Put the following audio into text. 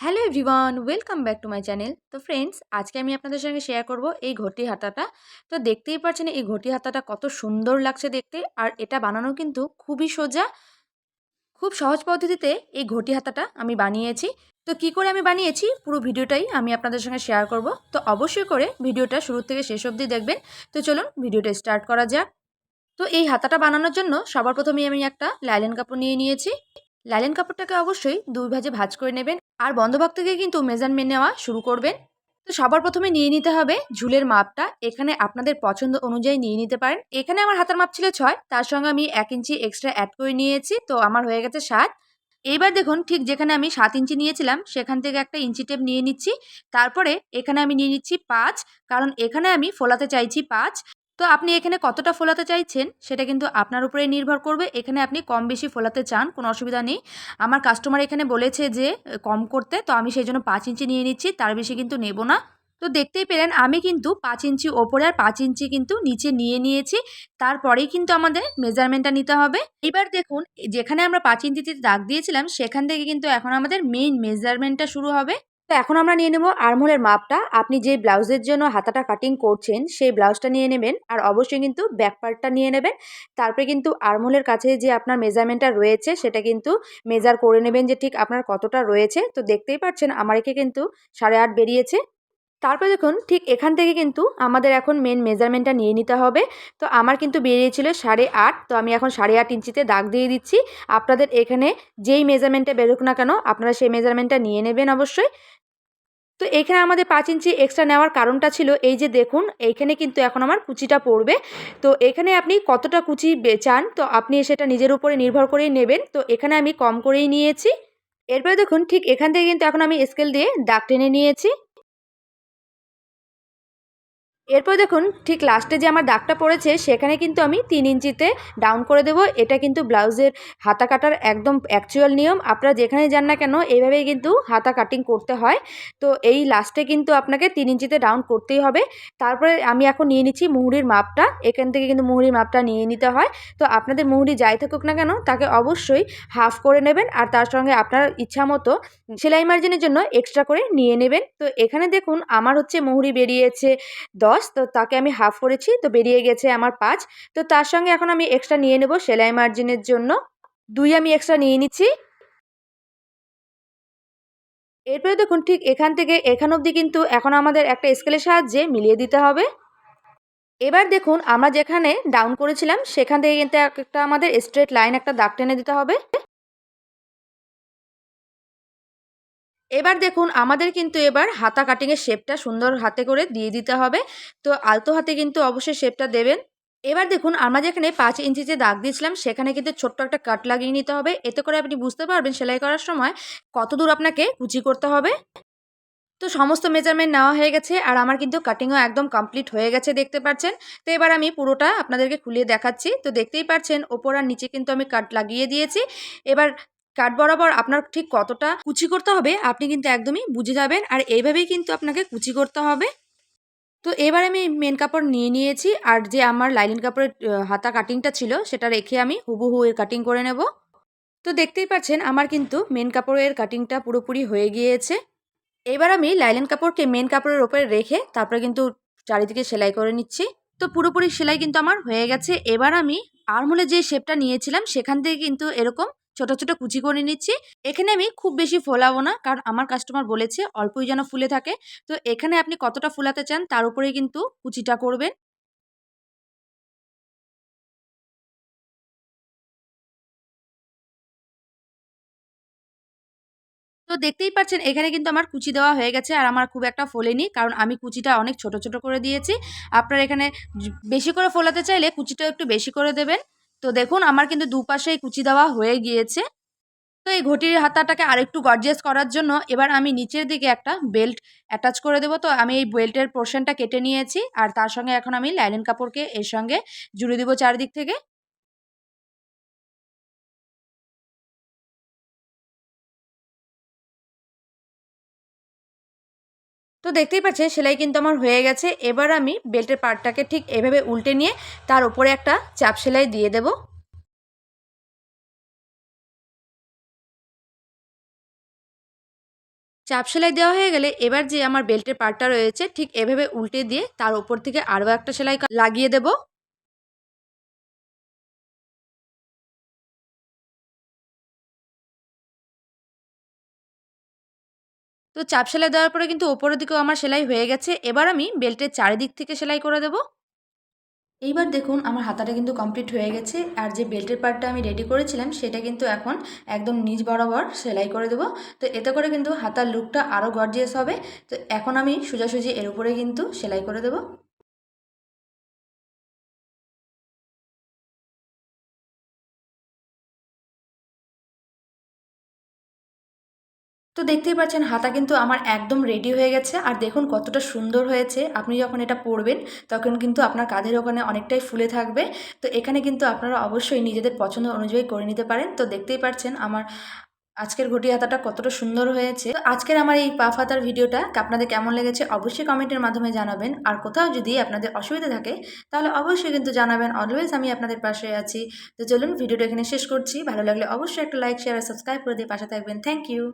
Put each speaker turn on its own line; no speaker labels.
Hello everyone, welcome back to my channel. তো friends, আজকে আমি আপনাদের সঙ্গে শেয়ার করব এই ঘটি হাতাটা। তো দেখতেই পাচ্ছেন এই ঘটি হাতাটা কত সুন্দর লাগছে দেখতে, আর এটা বানানো কিন্তু খুবই সোজা, খুব সহজ পদ্ধতিতে এই ঘটি হাতাটা আমি বানিয়েছি। তো কি করে আমি বানিয়েছি পুরো ভিডিওটাই আমি আপনাদের সঙ্গে শেয়ার করব। তো অবশ্যই করে ভিডিওটা শুরু থেকে শেষ অবধি দেখবেন। তো চলুন ভিডিওটা স্টার্ট করা যাক। তো এই হাতাটা বানানোর জন্য সবার প্রথমেই আমি একটা লাইলেন কাপড় নিয়ে নিয়েছি। লাইলেন কাপড়টাকে অবশ্যই দুই ভাজে ভাজ করে নেবেন আর বন্ধভাগ থেকে কিন্তু মেজারমেন্ট নেওয়া শুরু করবেন। তো সবার প্রথমে নিয়ে নিতে হবে ঝুলের মাপটা। এখানে আপনাদের পছন্দ অনুযায়ী নিয়ে নিতে পারেন। এখানে আমার হাতের মাপ ছিল ছয়, তার সঙ্গে আমি এক ইঞ্চি এক্সট্রা অ্যাড করে নিয়েছি, তো আমার হয়ে গেছে সাত। এইবার দেখুন ঠিক যেখানে আমি সাত ইঞ্চি নিয়েছিলাম, সেখান থেকে একটা ইঞ্চি টেপ নিয়ে নিচ্ছি। তারপরে এখানে আমি নিয়ে নিচ্ছি পাঁচ, কারণ এখানে আমি ফোলাতে চাইছি পাঁচ। তো আপনি এখানে কতটা ফোলাতে চাইছেন সেটা কিন্তু আপনার উপরে নির্ভর করবে। এখানে আপনি কম বেশি ফোলাতে চান, কোনো অসুবিধা নেই। আমার কাস্টমার এখানে বলেছে যে কম করতে, তো আমি সেই জন্য পাঁচ ইঞ্চি নিয়ে নিচ্ছি, তার বেশি কিন্তু নেব না। তো দেখতেই পেলেন, আমি কিন্তু পাঁচ ইঞ্চি ওপরে আর পাঁচ ইঞ্চি কিন্তু নিচে নিয়ে নিয়েছি, তারপরেই কিন্তু আমাদের মেজারমেন্টটা নিতে হবে। এবার দেখুন, যেখানে আমরা পাঁচ ইঞ্চিতে দাগ দিয়েছিলাম, সেখান থেকে কিন্তু এখন আমাদের মেইন মেজারমেন্টটা শুরু হবে। তো এখন আমরা নিয়ে নেব আর্মহোলের মাপটা। আপনি যে ব্লাউজের জন্য হাতাটা কাটিং করছেন, সেই ব্লাউজটা নিয়ে নেবেন আর অবশ্যই কিন্তু ব্যাক পার্টটা নিয়ে নেবেন। তারপরে কিন্তু আর্মহোলের কাছে যে আপনার মেজারমেন্টটা রয়েছে, সেটা কিন্তু মেজার করে নেবেন যে ঠিক আপনার কতটা রয়েছে। তো দেখতেই পাচ্ছেন আমার একে কিন্তু সাড়ে আট বেরিয়েছে। তারপরে দেখুন, ঠিক এখান থেকে কিন্তু আমাদের এখন মেন মেজারমেন্টটা নিয়ে নিতে হবে। তো আমার কিন্তু বেরিয়েছিল সাড়ে আট, তো আমি এখন সাড়ে আট ইঞ্চিতে দাগ দিয়ে দিচ্ছি। আপনাদের এখানে যেই মেজারমেন্টটা বেরোক না কেন, আপনারা সেই মেজারমেন্টটা নিয়ে নেবেন অবশ্যই। তো এখানে আমাদের পাঁচ ইঞ্চি এক্সট্রা নেওয়ার কারণটা ছিল, এই যে দেখুন, এইখানে কিন্তু এখন আমার কুচিটা পড়বে। তো এখানে আপনি কতটা কুচি চান, তো আপনি সেটা নিজের উপরে নির্ভর করেই নেবেন। তো এখানে আমি কম করেই নিয়েছি। এরপরে দেখুন, ঠিক এখান থেকে কিন্তু এখন আমি স্কেল দিয়ে দাগ টেনে নিয়েছি। এরপর দেখুন, ঠিক লাস্টে যে আমার দাগটা পড়েছে, সেখানে কিন্তু আমি তিন ইঞ্চিতে ডাউন করে দেবো। এটা কিন্তু ব্লাউজের হাতা কাটার একদম অ্যাকচুয়াল নিয়ম। আপনারা যেখানে যান না কেন, এইভাবেই কিন্তু হাতা কাটিং করতে হয়। তো এই লাস্টে কিন্তু আপনাকে তিন ইঞ্চিতে ডাউন করতেই হবে। তারপরে আমি এখন নিয়ে নিচ্ছি মুহুরির মাপটা। এখান থেকে কিন্তু মুহুরির মাপটা নিয়ে নিতে হয়। তো আপনাদের মুহুরি যাই থাকুক না কেন, তাকে অবশ্যই হাফ করে নেবেন। আর তার সঙ্গে আপনার ইচ্ছা মতো সেলাই মার্জিনের জন্য এক্সট্রা করে নিয়ে নেবেন। তো এখানে দেখুন, আমার হচ্ছে মুহুরি বেরিয়েছে দশ। দশ তো তাকে আমি হাফ করেছি, তো বেরিয়ে গেছে আমার পাঁচ। তো তার সঙ্গে এখন আমি এক্সট্রা নিয়ে নেব সেলাই মার্জিনের জন্য। দুই আমি এক্সট্রা নিয়ে নিচ্ছি। এরপরে দেখুন ঠিক এখান থেকে এখান অবধি কিন্তু এখন আমাদের একটা স্কেলের সাহায্যে মিলিয়ে দিতে হবে। এবার দেখুন আমরা যেখানে ডাউন করেছিলাম, সেখান থেকে কিন্তু একটা আমাদের স্ট্রেট লাইন একটা দাগ টেনে দিতে হবে। এবার দেখুন, আমাদের কিন্তু এবার হাতা কাটিংয়ের শেপটা সুন্দর হাতে করে দিয়ে দিতে হবে। তো আলতো হাতে কিন্তু অবশ্যই শেপটা দেবেন। এবার দেখুন, আমরা যেখানে পাঁচ ইঞ্চিতে দাগ দিয়েছিলাম, সেখানে কিন্তু ছোট্ট একটা কাট লাগিয়ে নিতে হবে। এতে করে আপনি বুঝতে পারবেন সেলাই করার সময় কত দূর আপনাকে কুচি করতে হবে। তো সমস্ত মেজারমেন্ট নেওয়া হয়ে গেছে আর আমার কিন্তু কাটিংও একদম কমপ্লিট হয়ে গেছে দেখতে পাচ্ছেন। তো এবার আমি পুরোটা আপনাদেরকে খুলিয়ে দেখাচ্ছি। তো দেখতেই পাচ্ছেন, ওপর আর নিচে কিন্তু আমি কাট লাগিয়ে দিয়েছি। এবার কাট বরাবর আপনার ঠিক কতটা কুচি করতে হবে, আপনি কিন্তু একদমই বুঝে যাবেন। আর এইভাবেই কিন্তু আপনাকে কুচি করতে হবে। তো এবার আমি মেন কাপড় নিয়ে নিয়েছি। আর যে আমার লাইলিন কাপড়ের হাতা কাটিংটা ছিল, সেটা রেখে আমি হুবহু এর কাটিং করে নেব। তো দেখতেই পাচ্ছেন, আমার কিন্তু মেন কাপড়ের কাটিংটা পুরোপুরি হয়ে গিয়েছে। এবার আমি লাইলেন কাপড়কে মেন কাপড়ের ওপরে রেখে তারপরে কিন্তু চারিদিকে সেলাই করে নিচ্ছি। তো পুরোপুরি সেলাই কিন্তু আমার হয়ে গেছে। এবার আমি আরমোলে যে শেপটা নিয়েছিলাম, সেখান থেকে কিন্তু এরকম ছোট ছোট কুচি করে নিচ্ছি। এখানে আমি খুব বেশি ফোলাবো না, কারণ আমার কাস্টমার বলেছে অল্পই যেন ফুলে থাকে। তো এখানে আপনি কতটা ফুলাতে চান তার উপরেই কিন্তু কুচিটা করবেন। তো দেখতেই পাচ্ছেন, এখানে কিন্তু আমার কুচি দেওয়া হয়ে গেছে আর আমার খুব একটা ফোলেনি, কারণ আমি কুচিটা অনেক ছোট ছোট করে দিয়েছি। আপনার এখানে বেশি করে ফোলাতে চাইলে কুচিটা একটু বেশি করে দেবেন। তো দেখুন, আমার কিন্তু দুপাশেই কুচি দেওয়া হয়ে গিয়েছে। তো এই ঘটির হাতাটাকে আরেকটু গর্জিয়াস করার জন্য এবার আমি নিচের দিকে একটা বেল্ট অ্যাটাচ করে দেবো। তো আমি এই বেল্টের পোর্শনটা কেটে নিয়েছি আর তার সঙ্গে এখন আমি লাইলেন কাপড়কে এর সঙ্গে জুড়ে দেবো চারিদিক থেকে। তো দেখতেই পাচ্ছেন, সেলাই কিন্তু আমার হয়ে গেছে। এবার আমি বেল্টের পার্টটাকে ঠিক এভাবে উল্টে নিয়ে তার উপরে একটা চাপ সেলাই দিয়ে দেব। চাপ সেলাই দেওয়া হয়ে গেলে এবার যে আমার বেল্টের পার্টটা রয়েছে, ঠিক এভাবে উল্টে দিয়ে তার উপর থেকে আরও একটা সেলাই লাগিয়ে দেব। তো চাপ সেলাই দেওয়ার পরে কিন্তু ওপরের দিকেও আমার সেলাই হয়ে গেছে। এবার আমি বেল্টের চারিদিক থেকে সেলাই করে দেব। এইবার দেখুন আমার হাতাটা কিন্তু কমপ্লিট হয়ে গেছে। আর যে বেল্টের পার্টটা আমি রেডি করেছিলাম, সেটা কিন্তু এখন একদম নিজ বরাবর সেলাই করে দেবো। তো এতে করে কিন্তু হাতার লুকটা আরও গর্জিয়াস হবে। তো এখন আমি সোজাসুজি এর উপরে কিন্তু সেলাই করে দেবো। তো দেখতেই পাচ্ছেন, হাতা কিন্তু আমার একদম রেডি হয়ে গেছে। আর দেখুন কতটা সুন্দর হয়েছে। আপনি যখন এটা পরবেন, তখন কিন্তু আপনার কাঁধের ওখানে অনেকটাই ফুলে থাকবে। তো এখানে কিন্তু আপনারা অবশ্যই নিজেদের পছন্দ অনুযায়ী করে নিতে পারেন। তো দেখতেই পাচ্ছেন আমার আজকের ঘটি হাতাটা কতটা সুন্দর হয়েছে। তো আজকের আমার এই পাফ হাতার ভিডিওটা আপনাদের কেমন লেগেছে অবশ্যই কমেন্টের মাধ্যমে জানাবেন। আর কোথাও যদি আপনাদের অসুবিধা থাকে, তাহলে অবশ্যই কিন্তু জানাবেন। অলওয়েজ আমি আপনাদের পাশে আছি। তো চলুন ভিডিওটা এখানে শেষ করছি। ভালো লাগলে অবশ্যই একটা লাইক শেয়ার আর সাবস্ক্রাইব করে দিয়ে পাশে থাকবেন। Thank you